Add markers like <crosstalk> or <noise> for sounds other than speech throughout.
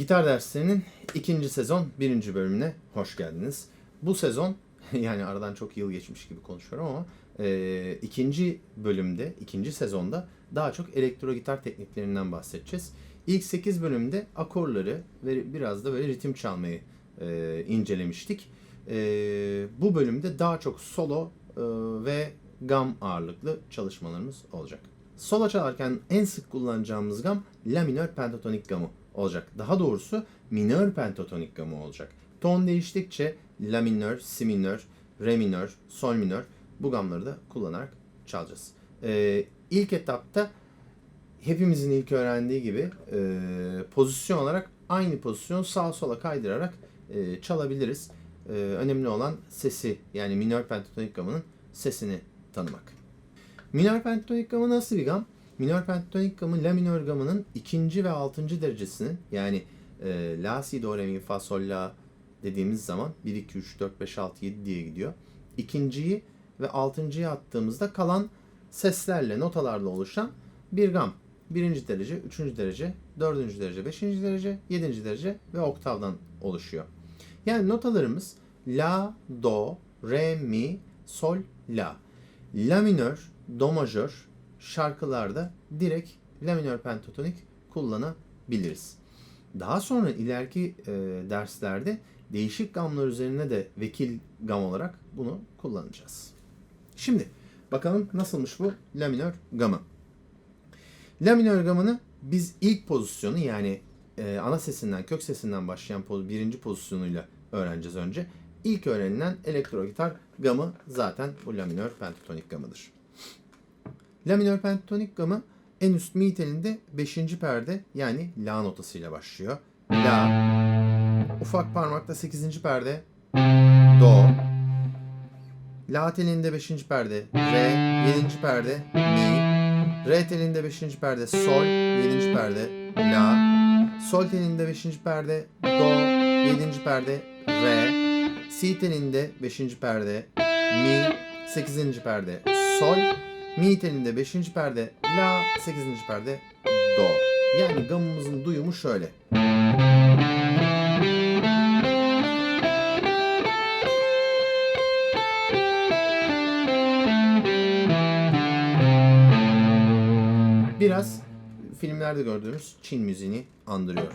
Gitar derslerinin ikinci sezon birinci bölümüne hoş geldiniz. Bu sezon <laughs> yani aradan çok yıl geçmiş gibi konuşuyorum ama e, ikinci bölümde, ikinci sezonda daha çok elektro gitar tekniklerinden bahsedeceğiz. İlk 8 bölümde akorları ve biraz da böyle ritim çalmayı e, incelemiştik. E, bu bölümde daha çok solo e, ve gam ağırlıklı çalışmalarımız olacak. Solo çalarken en sık kullanacağımız gam La minör pentatonik gamı olacak. Daha doğrusu minör pentatonik gamı olacak. Ton değiştikçe La minör, Si minör, Re minör, Sol minör bu gamları da kullanarak çalacağız. Ee, ilk etapta hepimizin ilk öğrendiği gibi e, pozisyon olarak aynı pozisyon sağa sola kaydırarak e, çalabiliriz. E, önemli olan sesi yani minör pentatonik gamının sesini tanımak. Minör pentatonik gamı nasıl bir gam? Minör pentatonik gamı la minör gamının ikinci ve altıncı derecesinin yani e, la si do re mi fa sol la dediğimiz zaman 1 2 3 4 5 6 7 diye gidiyor. İkinciyi ve altıncıyı attığımızda kalan seslerle notalarla oluşan bir gam. Birinci derece, üçüncü derece, dördüncü derece, beşinci derece, yedinci derece ve oktavdan oluşuyor. Yani notalarımız la, do, re, mi, sol, la. La minör, do majör şarkılarda direkt la minör pentatonik kullanabiliriz. Daha sonra ileriki e, derslerde değişik gamlar üzerine de vekil gam olarak bunu kullanacağız. Şimdi bakalım nasılmış bu la minör gamı. La minör gamını biz ilk pozisyonu yani e, ana sesinden, kök sesinden başlayan poz, birinci pozisyonuyla öğreneceğiz önce. İlk öğrenilen elektro gitar gamı zaten bu la minör pentatonik gamıdır. La minör pentatonik gamı en üst mi telinde 5. perde yani la notasıyla başlıyor. La, ufak parmakta 8. perde do, la telinde 5. perde re, 7. perde mi, re telinde 5. perde sol, 7. perde la, sol telinde 5. perde do, 7. perde re, si telinde 5. perde mi, 8. perde sol, mi telinde 5. perde la, 8. perde do. Yani gamımızın duyumu şöyle. Biraz filmlerde gördüğümüz Çin müziğini andırıyor.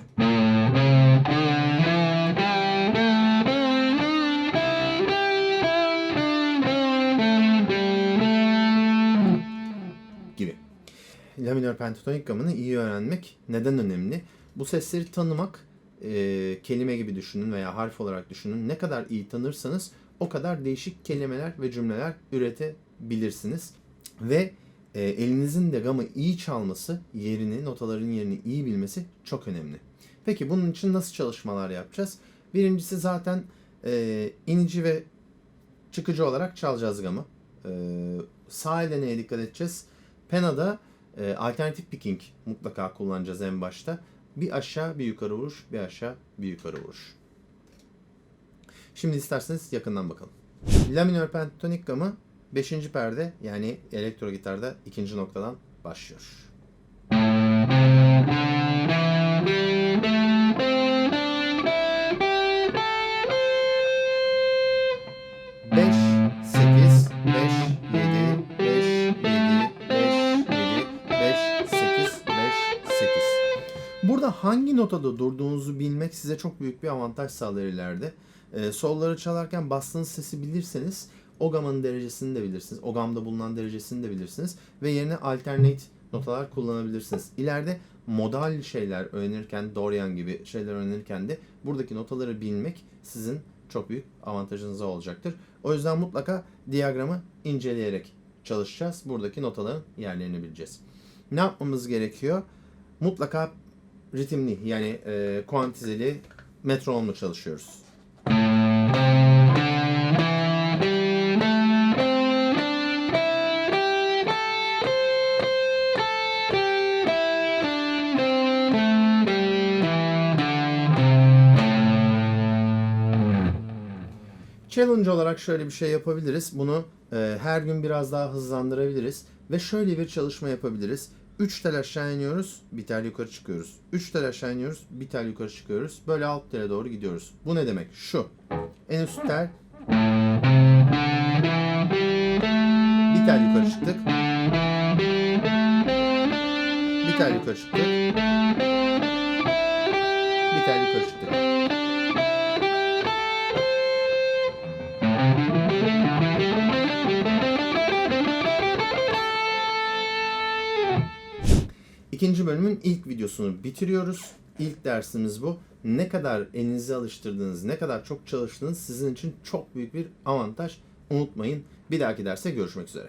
Minör pentatonik gamını iyi öğrenmek neden önemli? Bu sesleri tanımak, e, kelime gibi düşünün veya harf olarak düşünün. Ne kadar iyi tanırsanız o kadar değişik kelimeler ve cümleler üretebilirsiniz. Ve e, elinizin de gamı iyi çalması, yerini, notaların yerini iyi bilmesi çok önemli. Peki bunun için nasıl çalışmalar yapacağız? Birincisi zaten e, inici ve çıkıcı olarak çalacağız gamı. E, sağ elde neye dikkat edeceğiz? Pena'da e, alternatif picking mutlaka kullanacağız en başta. Bir aşağı bir yukarı vuruş, bir aşağı bir yukarı vuruş. Şimdi isterseniz yakından bakalım. La minör pentatonik gamı 5. perde yani elektro gitarda ikinci noktadan başlıyor. Burada hangi notada durduğunuzu bilmek size çok büyük bir avantaj sağlar ileride. Ee, solları çalarken bastığınız sesi bilirseniz o gamın derecesini de bilirsiniz. O gamda bulunan derecesini de bilirsiniz. Ve yerine alternate notalar kullanabilirsiniz. İleride modal şeyler öğrenirken, Dorian gibi şeyler öğrenirken de buradaki notaları bilmek sizin çok büyük avantajınıza olacaktır. O yüzden mutlaka diyagramı inceleyerek çalışacağız. Buradaki notaların yerlerini bileceğiz. Ne yapmamız gerekiyor? Mutlaka ritimli yani e, kuantizeli metronomla çalışıyoruz. Challenge olarak şöyle bir şey yapabiliriz. Bunu e, her gün biraz daha hızlandırabiliriz. Ve şöyle bir çalışma yapabiliriz. 3 tel aşağı iniyoruz, bir tel yukarı çıkıyoruz. 3 tel aşağı iniyoruz, bir tel yukarı çıkıyoruz. Böyle alt tele doğru gidiyoruz. Bu ne demek? Şu. En üst tel. Bir tel yukarı çıktık. Bir tel yukarı çıktık. Bir tel yukarı çıktık. İkinci bölümün ilk videosunu bitiriyoruz. İlk dersimiz bu. Ne kadar elinizi alıştırdığınız, ne kadar çok çalıştığınız sizin için çok büyük bir avantaj. Unutmayın. Bir dahaki derste görüşmek üzere.